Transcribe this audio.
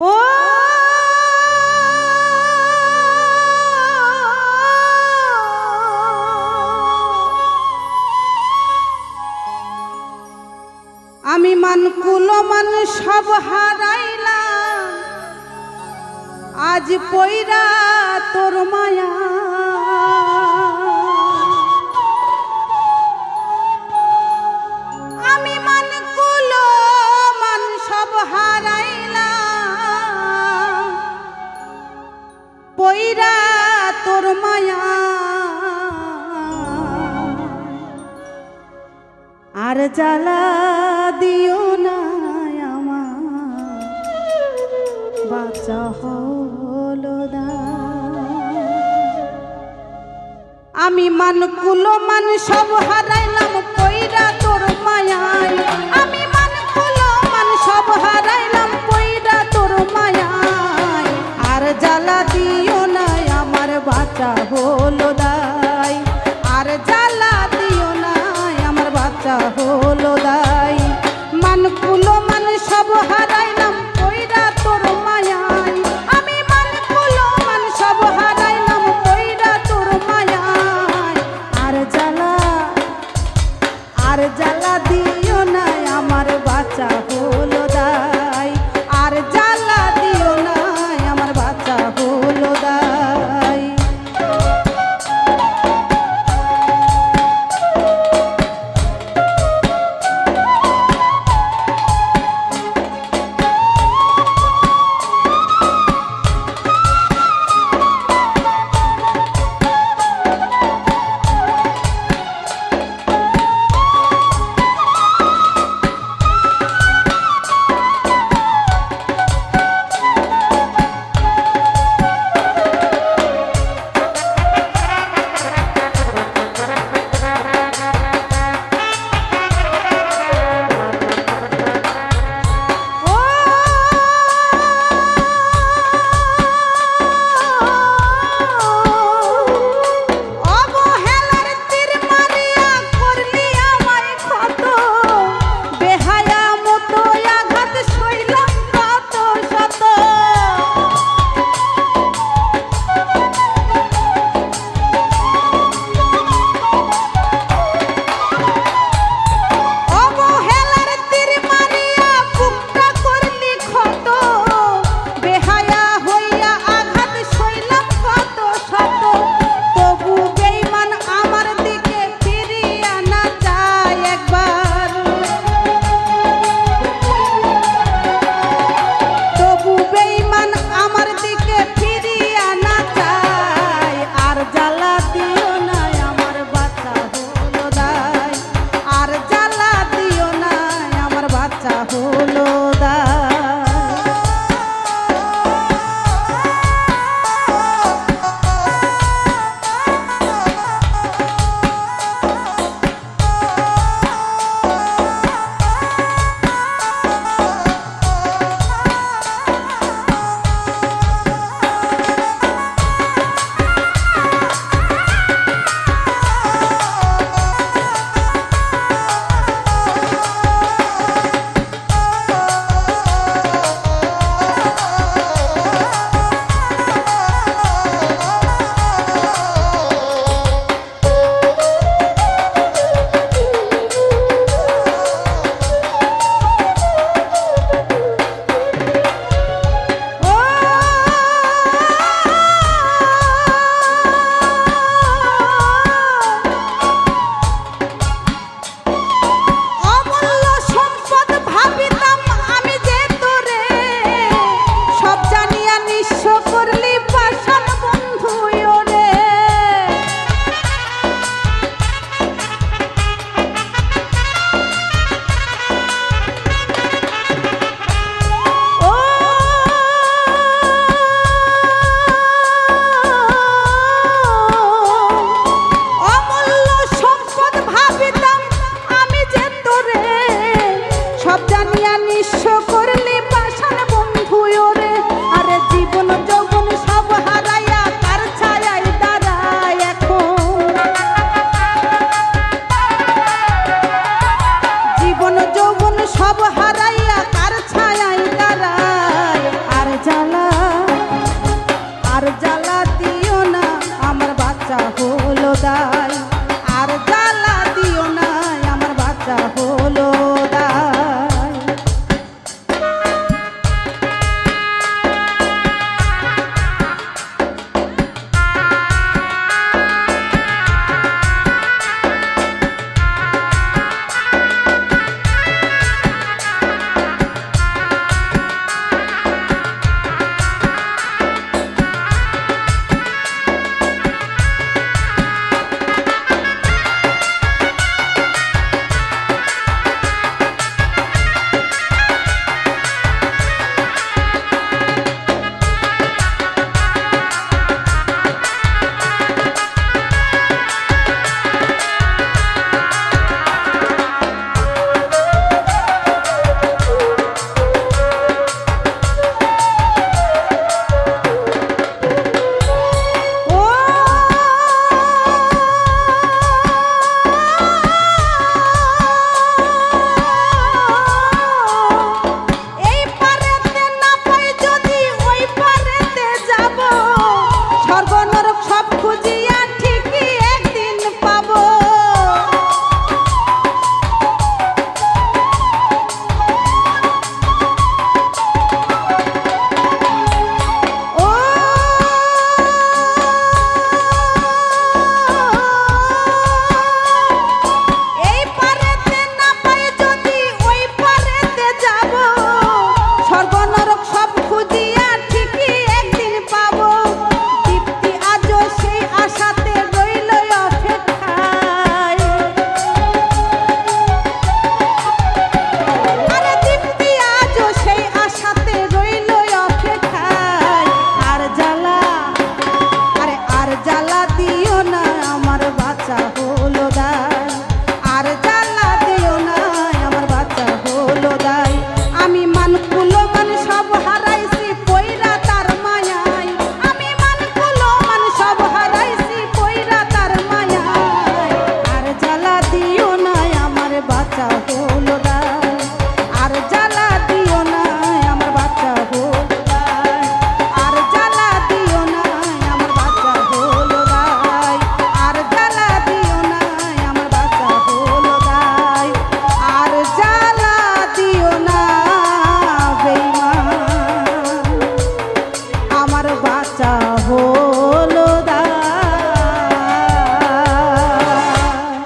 আমি মান মান সব হারাইলাম আজ পইরা তোর মায়া আর জ্বালা দিও না আমার। বাচ্চা হলো আমি মান কুলো মান সব হারাইলাম, কইরা তোর মায়ায়। আমি হলো দা যৌবন সব হারাইয়া, তার ছায়াই দাঁড়ায়। আর জ্বালা আর জ্বালা দিও না, আমার বাচ্চা হলো দায়